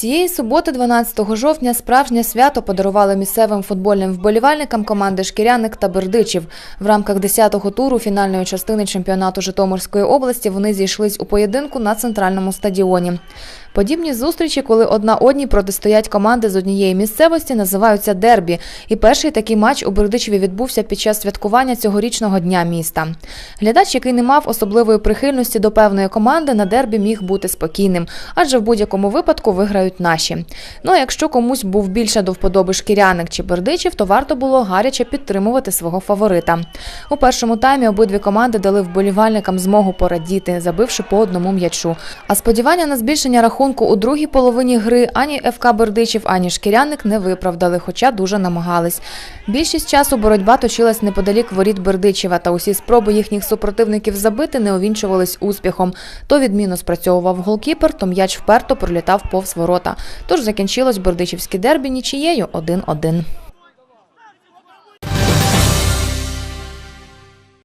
Цієї суботи, 12 жовтня, справжнє свято подарували місцевим футбольним вболівальникам команди Шкіряник та Бердичів. В рамках 10-го туру фінальної частини чемпіонату Житомирської області вони зійшлись у поєдинку на центральному стадіоні. Подібні зустрічі, коли одна одній протистоять команди з однієї місцевості, називаються дербі. І перший такий матч у Бердичеві відбувся під час святкування цьогорічного дня міста. Глядач, який не мав особливої прихильності до певної команди, на дербі міг бути спокійним, адже в будь-якому випадку виграють наші. Ну а якщо комусь був більше до вподоби шкіряник чи бердичів, то варто було гаряче підтримувати свого фаворита. У першому таймі обидві команди дали вболівальникам змогу порадіти, забивши по одному м'ячу. А сподівання на збільшення рахунку у другій половині гри ані ФК Бердичів, ані шкіряник не виправдали, хоча дуже намагались. Більшість часу боротьба точилась неподалік воріт Бердичева, та усі спроби їхніх супротивників забити не увінчувались успіхом. То відмінно спрацьовував голкіпер, то м'яч вперто пролітав повз ворота. Тож закінчилось бердичівське дербі нічією 1-1.